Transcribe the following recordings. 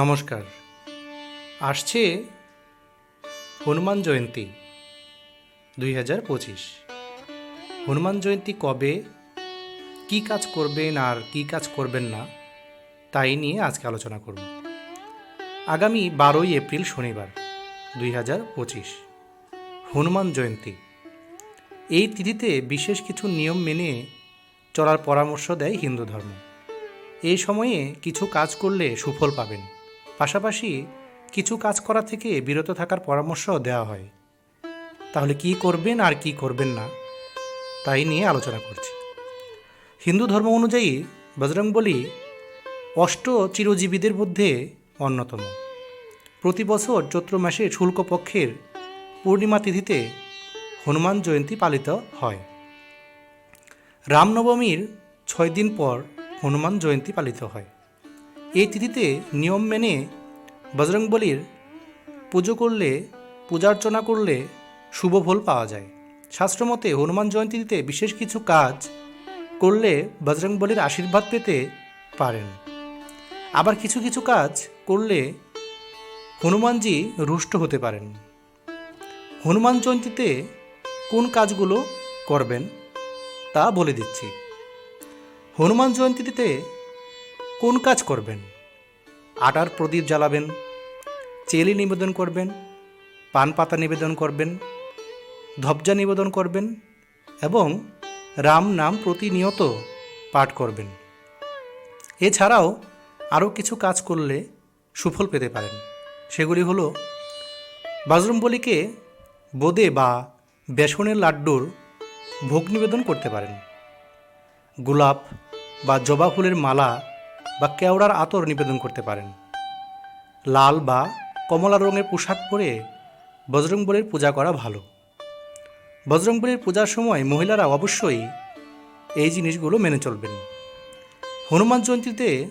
নমস্কার। আসছে হনুমান জয়ন্তী দুই হাজার পঁচিশ। হনুমান জয়ন্তী কবে, কি কাজ করবেন আর কি কাজ করবেন না, তাই নিয়ে আজকে আলোচনা করব। আগামী বারোই এপ্রিল শনিবার দুই হাজার পঁচিশ, হনুমান জয়ন্তী। এই তিথিতে বিশেষ কিছু নিয়ম মেনে চলার পরামর্শ দেয় হিন্দু ধর্ম। এই সময়ে কিছু কাজ করলে সুফল পাবেন। পাশাপাশি কিছু কাজ করা থেকে বিরত থাকার পরামর্শ দেওয়া হয়। তাহলে কি করবেন আর কি করবেন না? তাই নিয়ে আলোচনা করছি। হিন্দু ধর্ম অনুযায়ী বজরংবলী অষ্ট চিরজীবীদের মধ্যে অন্যতম। প্রতি বছর চৈত্র মাসে শুল্ক পক্ষের পূর্ণিমা তিথিতে হনুমান জয়ন্তী পালিত হয়। রামনবমীর ছয় দিন পর হনুমান জয়ন্তী পালিত হয়। এই তিথিতে নিয়ম মেনে বজরংবলীর পুজো করলে, পূজার্চনা করলে শুভ ফল পাওয়া যায়। শাস্ত্রমতে হনুমান জয়ন্তীতে বিশেষ কিছু কাজ করলে বজরংবলীর আশীর্বাদ পেতে পারেন। আবার কিছু কিছু কাজ করলে হনুমানজি রুষ্ট হতে পারেন। হনুমান জয়ন্তীতে কোন কাজগুলো করবেন তা বলে দিচ্ছি। হনুমান জয়ন্তীতে কোন কাজ করবেন? আটার প্রদীপ জ্বালাবেন, চেলি নিবেদন করবেন, পান পাতা নিবেদন করবেন, ধবজা নিবেদন করবেন এবং রাম নাম প্রতিনিয়ত পাঠ করবেন। এছাড়াও আরও কিছু কাজ করলে সুফল পেতে পারেন। সেগুলি হলো বাজরম্বলীকে বোদে বা বেসনের লাড্ডুর ভোগ নিবেদন করতে পারেন। গোলাপ বা জবা ফুলের মালা বা কেওড়ার আতর নিবেদন করতে পারেন। লাল বা কমলা রঙের পোশাক পরে বজরংবলীর পূজা করা ভালো। বজরংবলীর পূজার সময় মহিলারা অবশ্যই এই জিনিসগুলো মেনে চলবেন। হনুমান জয়ন্তীতে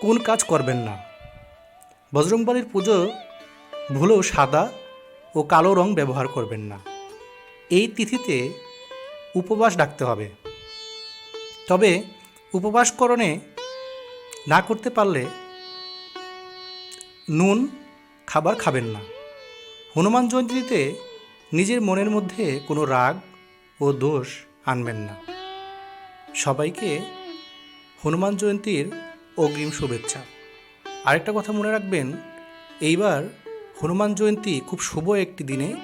কোন কাজ করবেন না। বজরংবলীর পুজো ভুলেও সাদা ও কালো রং ব্যবহার করবেন না। এই তিথিতে উপবাস ডাকতে হবে। তবে উপবাসকরণে না করতে পারলে নুন খাবার খাবেন না। হনুমান জয়ন্তীতে নিজের মনের মধ্যে কোনো রাগ ও দোষ আনবেন না। সবাইকে হনুমান জয়ন্তীর অগ্রিম শুভেচ্ছা। আরেকটা কথা মনে রাখবেন, এইবার হনুমান জয়ন্তী খুব শুভ একটি দিনে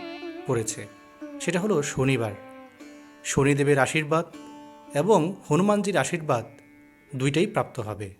পড়েছে। সেটা হলো শনিবার। শনিদেবের আশীর্বাদ এবং হনুমানজির আশীর্বাদ দুইটাই প্রাপ্ত হবে।